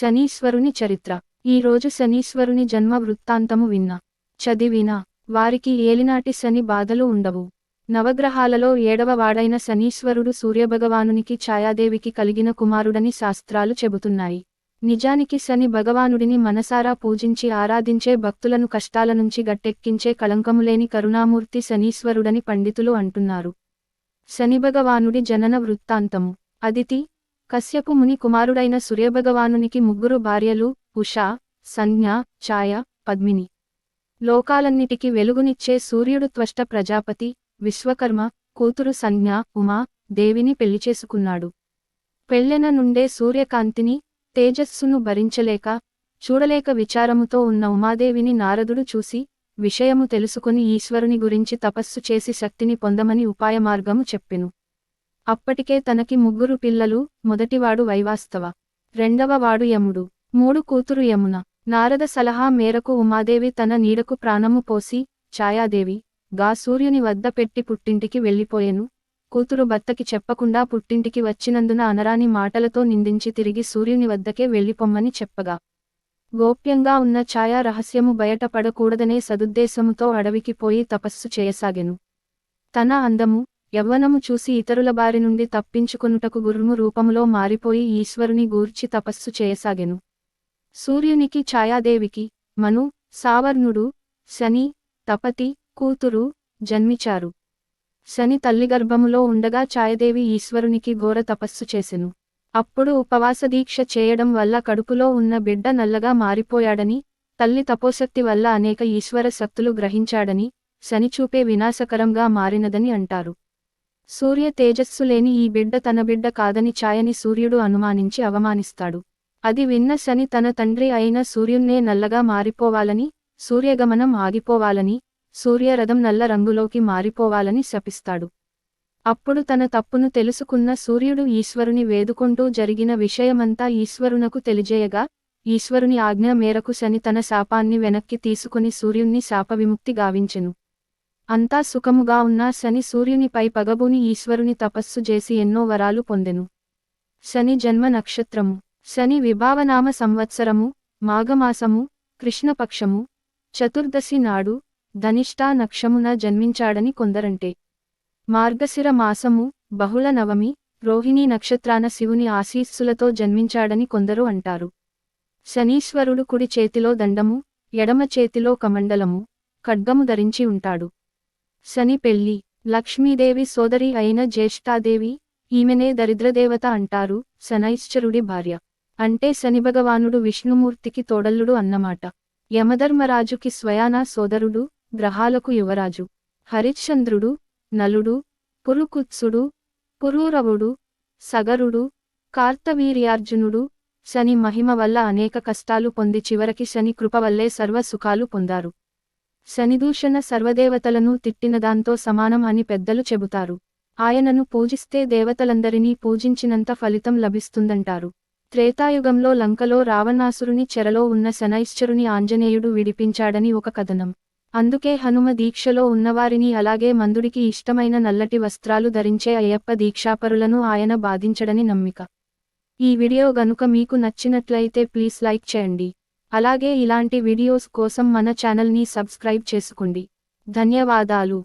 శనీశ్వరుని చరిత్ర. ఈ రోజు శనీశ్వరుని జన్మ వృత్తాంతము విన్నా చదివినా వారికి ఏలినాటి శని బాధలు ఉండవు. నవగ్రహాలలో ఏడవ వాడైన శనీశ్వరుడు సూర్యభగవానునికి ఛాయాదేవికి కలిగిన కుమారుడని శాస్త్రాలు చెబుతున్నాయి. నిజానికి శని భగవానుడిని మనసారా పూజించి ఆరాధించే భక్తులను కష్టాల నుంచి గట్టెక్కించే కళంకములేని కరుణామూర్తి శనీశ్వరుడని పండితులు అంటున్నారు. శనిభగవానుడి జనన వృత్తాంతము. అదితి కశ్యపు ముని కుమారుడైన సూర్యభగవానునికి ముగ్గురు భార్యలు ఉషా సంజ్ఞ ఛాయ పద్మిని. లోకాలన్నిటికీ వెలుగునిచ్చే సూర్యుడు త్వష్ట ప్రజాపతి విశ్వకర్మ కూతురు సంజ్ఞ ఉమా దేవిని పెళ్ళి చేసుకున్నాడు. పెళ్ళెన నుండే సూర్యకాంతిని తేజస్సును భరించలేక చూడలేక విచారముతో ఉన్న ఉమాదేవిని నారదుడు చూసి విషయము తెలుసుకుని ఈశ్వరుని గురించి తపస్సు చేసి శక్తిని పొందమని ఉపాయమార్గము చెప్పెను. అప్పటికే తనకి ముగ్గురు పిల్లలు మొదటివాడు వైవాస్తవ. రెండవ వాడు యముడు. మూడు కూతురు యమున. నారద సలహా మేరకు ఉమాదేవి తన నీడకు ప్రాణము పోసి ఛాయాదేవి గా సూర్యుని వద్ద పెట్టి పుట్టింటికి వెళ్ళిపోయెను. కూతురు భర్తకి చెప్పకుండా పుట్టింటికి వచ్చినందున అనరాని మాటలతో నిందించి తిరిగి సూర్యుని వద్దకే వెళ్ళిపొమ్మని చెప్పగా. గోప్యంగా ఉన్న ఛాయా రహస్యము బయటపడకూడదనే సదుద్దేశముతో అడవికి పోయి తపస్సు చేయసాగెను. తన అందము యవ్వనము చూసి ఇతరుల బారి నుండి తప్పించుకొనుటకు గురుము రూపములో మారిపోయి ఈశ్వరుని గూర్చి తపస్సు చేయసాగెను. సూర్యునికి ఛాయాదేవికి మను సావర్ణుడు శని తపతి కూతురు జన్మిచారు. శని తల్లి గర్భములో ఉండగా ఛాయదేవి ఈశ్వరునికి ఘోర తపస్సు చేసెను. అప్పుడు ఉపవాస దీక్ష చేయడం వల్ల కడుపులో ఉన్న బిడ్డ నల్లగా మారిపోయాడని తల్లి తపోశక్తి వల్ల అనేక ఈశ్వర శక్తులు గ్రహించాడని శని చూపే వినాశకరంగా మారినదని అంటారు. సూర్య తేజస్సు లేని ఈ బిడ్డ తన బిడ్డ కాదని ఛాయని సూర్యుడు అనుమానించి అవమానిస్తాడు. అది విన్న శని తన తండ్రి అయిన సూర్యున్నే నల్లగా మారిపోవాలని సూర్యగమనం ఆగిపోవాలని సూర్యరథం నల్ల రంగులోకి మారిపోవాలని శపిస్తాడు. అప్పుడు తన తప్పును తెలుసుకున్న సూర్యుడు ఈశ్వరుని వేదుకుంటూ జరిగిన విషయమంతా ఈశ్వరునకు తెలిజేయగా ఈశ్వరుని ఆజ్ఞ మేరకు శని తన శాపాన్ని వెనక్కి తీసుకుని సూర్యుణ్ణి శాపవిముక్తి గావించెను. అంతా సుఖముగా ఉన్న శని సూర్యునిపై పగబూని ఈశ్వరుని తపస్సు చేసి ఎన్నో వరాలు పొందెను. శని జన్మ నక్షత్రము. శని విభావనామ సంవత్సరము మాఘమాసము కృష్ణపక్షము చతుర్దశి నాడు ధనిష్టా నక్షమున జన్మించాడని కొందరంటే. మార్గశిర మాసము బహుళ నవమి రోహిణీ నక్షత్రాన శివుని ఆశీస్సులతో జన్మించాడని కొందరు అంటారు. శనీశ్వరుడు కుడి చేతిలో దండము ఎడమ చేతిలో కమండలము ఖడ్గము ధరించి ఉంటాడు. శని పెళ్ళి లక్ష్మీదేవి సోదరి అయిన జ్యేష్ఠాదేవి ఈమెనే దరిద్రదేవత అంటారు శనైశ్చరుడి భార్య. అంటే శనిభగవానుడు విష్ణుమూర్తికి తోడల్లుడు అన్నమాట. యమధర్మరాజుకి స్వయానా సోదరుడు గ్రహాలకు యువరాజు. హరిశ్చంద్రుడు నలుడు పురుకుత్సుడు పురూరవుడు సగరుడు కార్తవీర్యార్జునుడు శని మహిమ వల్ల అనేక కష్టాలు పొంది చివరికి శని కృప వల్లే సర్వ సుఖాలు పొందారు. శనిదూషణ సర్వదేవతలను తిట్టినదాంతో సమానం అని పెద్దలు చెబుతారు. ఆయనను పూజిస్తే దేవతలందరినీ పూజించినంత ఫలితం లభిస్తుందంటారు. త్రేతాయుగంలో లంకలో రావణాసురుని చెరలో ఉన్న శనైశ్చరుని ఆంజనేయుడు విడిపించాడని ఒక కథనం. అందుకే హనుమ దీక్షలో ఉన్నవారిని అలాగే మందుడికి ఇష్టమైన నల్లటి వస్త్రాలు ధరించే అయ్యప్ప దీక్షాపరులను ఆయన బాధించడని నమ్మిక. ఈ వీడియో గనుక మీకు నచ్చినట్లయితే ప్లీజ్ లైక్ చేయండి. అలాగే ఇలాంటి వీడియోస్ కోసం మన ఛానల్ని సబ్స్క్రైబ్ చేసుకోండి. ధన్యవాదాలు.